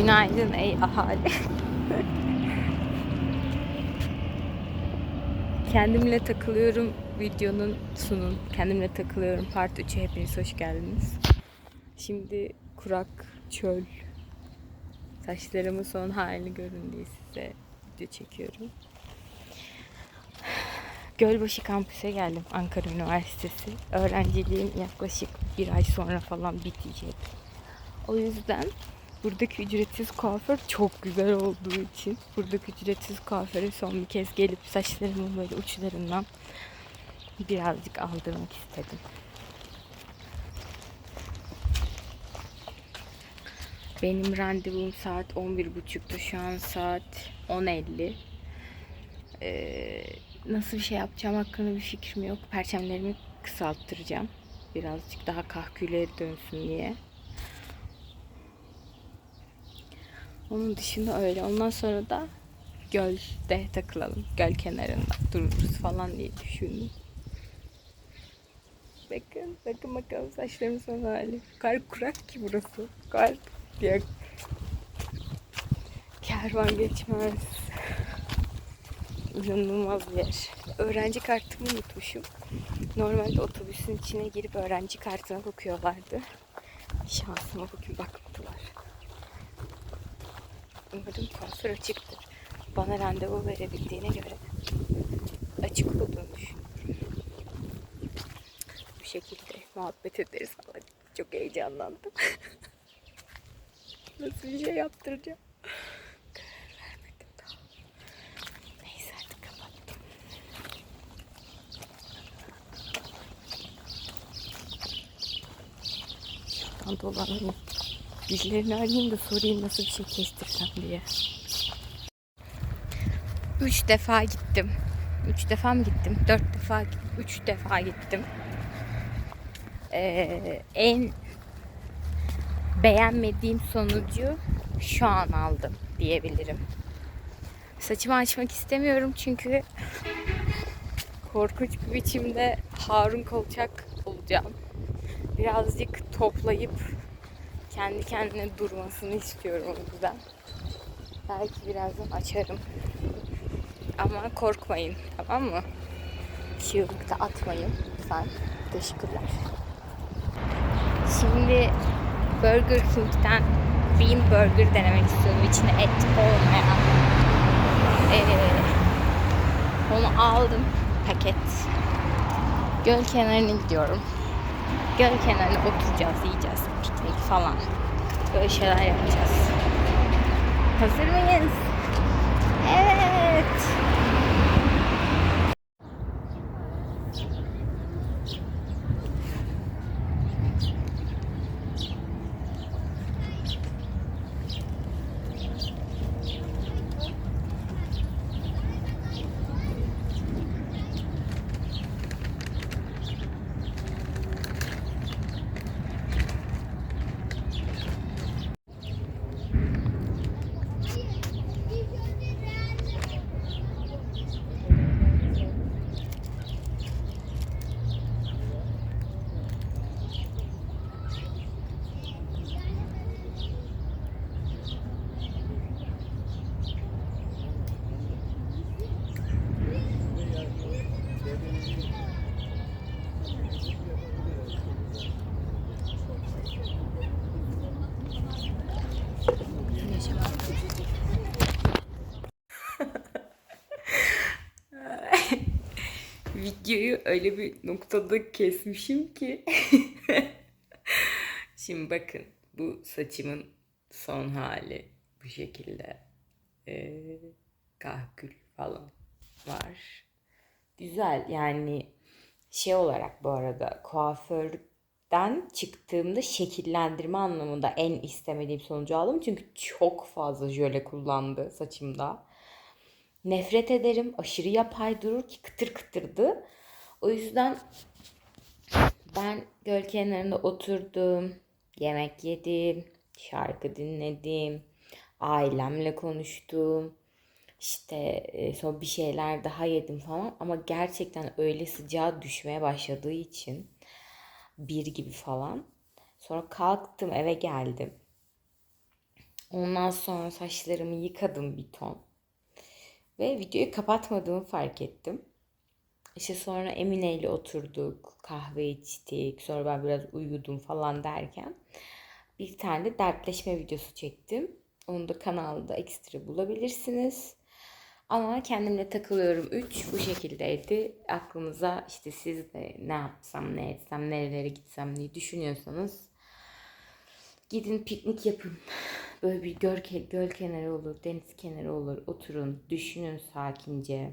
Günaydın ey ahali. Kendimle takılıyorum videonun sunun. Kendimle takılıyorum part 3'e hepiniz hoş geldiniz. Şimdi kurak çöl. Saçlarımın son halini görün diye size video çekiyorum. Gölbaşı kampüse geldim Ankara Üniversitesi. Öğrenciliğim yaklaşık bir ay sonra falan bitecek. O yüzden buradaki ücretsiz kuaför çok güzel olduğu için buradaki ücretsiz kuaföre son bir kez gelip saçlarımın böyle uçlarından birazcık aldırmak istedim. Benim randevum saat 11.30'da şu an saat 10.50. Ee, nasıl bir şey yapacağım hakkında bir fikrim yok. Perçemlerimi kısalttıracağım. Birazcık daha kahküleri dönsün diye. Onun dışında öyle. Ondan sonra da gölde takılalım. Göl kenarında dururuz falan diye düşündüm. Bakın, bakın bakalım saçlarımın son hali. Kar kurak ki burası. Kar diye. Kervan geçmez. İnanılmaz bir yer. Öğrenci kartımı unutmuşum. Normalde otobüsün içine girip öğrenci kartına bakıyorlardı. Şansıma bugün bakmadılar. Umarım kuaför açıktır. Bana randevu verebildiğine göre açık olduğunu düşünüyorum. Bu şekilde muhabbet ederiz falan. Çok heyecanlandım. Nasıl bir şey yaptıracağım? Karar Birilerini arayayım da sorayım nasıl bir şey kestirsem diye. Üç defa gittim. Üç defa mı gittim? Dört defa, üç defa gittim. Ee, en beğenmediğim sonucu şu an aldım diyebilirim. Saçımı açmak istemiyorum çünkü korkunç bir biçimde Harun Kolçak olacağım. Birazcık toplayıp kendi kendine durmasını istiyorum o yüzden. Belki birazdan açarım. Ama korkmayın tamam mı? Çığlık da atmayın lütfen. Teşekkürler. Şimdi Burger King'den Bean Burger denemek istiyorum. İçine et olmayan. Ee, onu aldım. Paket. Göl kenarına gidiyorum. Göl kenarına oturacağız, yiyeceğiz. Falan. Böyle şeyler yapacağız. Hazır mıyız? Evet. Videoyu öyle bir noktada kesmişim ki. Şimdi bakın bu saçımın son hali bu şekilde. Ee, kahkül falan var. Güzel yani şey olarak bu arada kuaförden çıktığımda şekillendirme anlamında en istemediğim sonucu aldım. Çünkü çok fazla jöle kullandı saçımda. Nefret ederim. Aşırı yapay durur ki kıtır kıtırdı. O yüzden ben göl kenarında oturdum. Yemek yedim. Şarkı dinledim. Ailemle konuştum. İşte e, sonra bir şeyler daha yedim falan. Ama gerçekten öyle sıcağı düşmeye başladığı için bir gibi falan. Sonra kalktım eve geldim. Ondan sonra saçlarımı yıkadım bir ton. Ve videoyu kapatmadığımı fark ettim. İşte sonra Emine ile oturduk, kahve içtik, sonra ben biraz uyudum falan derken bir tane de dertleşme videosu çektim. Onu da kanalda ekstra bulabilirsiniz. Ama kendimle takılıyorum 3 bu şekildeydi. Aklınıza işte siz de ne yapsam, ne etsem, nerelere gitsem diye düşünüyorsanız gidin piknik yapın. Böyle bir göl, göl kenarı olur, deniz kenarı olur. Oturun, düşünün sakince.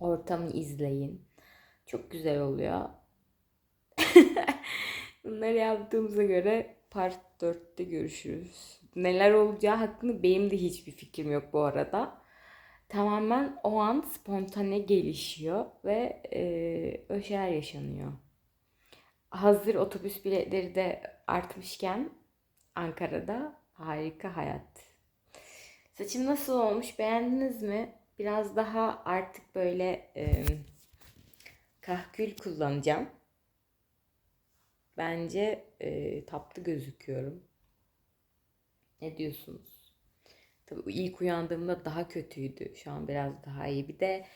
Ortamı izleyin. Çok güzel oluyor. Bunları yaptığımıza göre part 4'te görüşürüz. Neler olacağı hakkında benim de hiçbir fikrim yok bu arada. Tamamen o an spontane gelişiyor ve e, öyle şeyler yaşanıyor. Hazır otobüs biletleri de artmışken Ankara'da harika hayat. Saçım nasıl olmuş beğendiniz mi? Biraz daha artık böyle e, kahkül kullanacağım. Bence e, tatlı gözüküyorum. Ne diyorsunuz? Tabii ilk uyandığımda daha kötüydü. Şu an biraz daha iyi. Bir de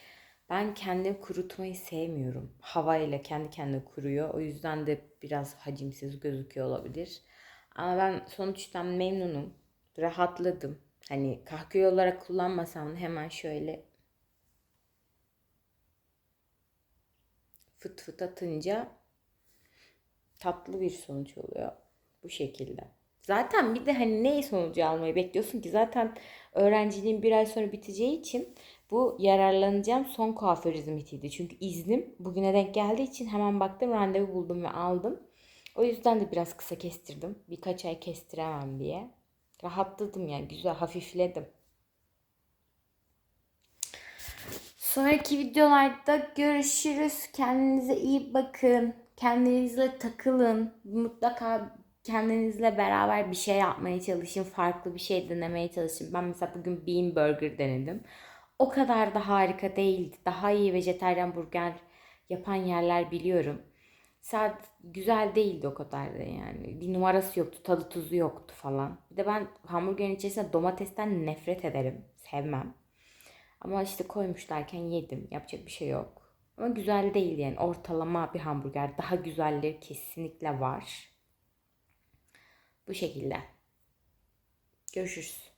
ben kendim kurutmayı sevmiyorum. Havayla kendi kendine kuruyor. O yüzden de biraz hacimsiz gözüküyor olabilir. Ama ben sonuçtan memnunum. Rahatladım. Hani kahkül olarak kullanmasam da hemen şöyle fıt fıt atınca tatlı bir sonuç oluyor. Bu şekilde. Zaten bir de hani ne sonucu almayı bekliyorsun ki? Zaten öğrenciliğim bir ay sonra biteceği için bu yararlanacağım son kuaför hizmetiydi. Çünkü iznim bugüne denk geldiği için hemen baktım randevu buldum ve aldım. O yüzden de biraz kısa kestirdim. Birkaç ay kestiremem diye. Rahatladım yani güzel hafifledim. Sonraki videolarda görüşürüz. Kendinize iyi bakın. Kendinizle takılın. Mutlaka kendinizle beraber bir şey yapmaya çalışın. Farklı bir şey denemeye çalışın. Ben mesela bugün Bean Burger denedim. O kadar da harika değildi. Daha iyi vejetaryen burger yapan yerler biliyorum. Saat güzel değildi o kadar da yani. Bir numarası yoktu, tadı tuzu yoktu falan. Bir de ben hamburgerin içerisinde domatesten nefret ederim. Sevmem. Ama işte koymuşlarken yedim. Yapacak bir şey yok. Ama güzel değil yani. Ortalama bir hamburger. Daha güzelleri kesinlikle var. Bu şekilde. Görüşürüz.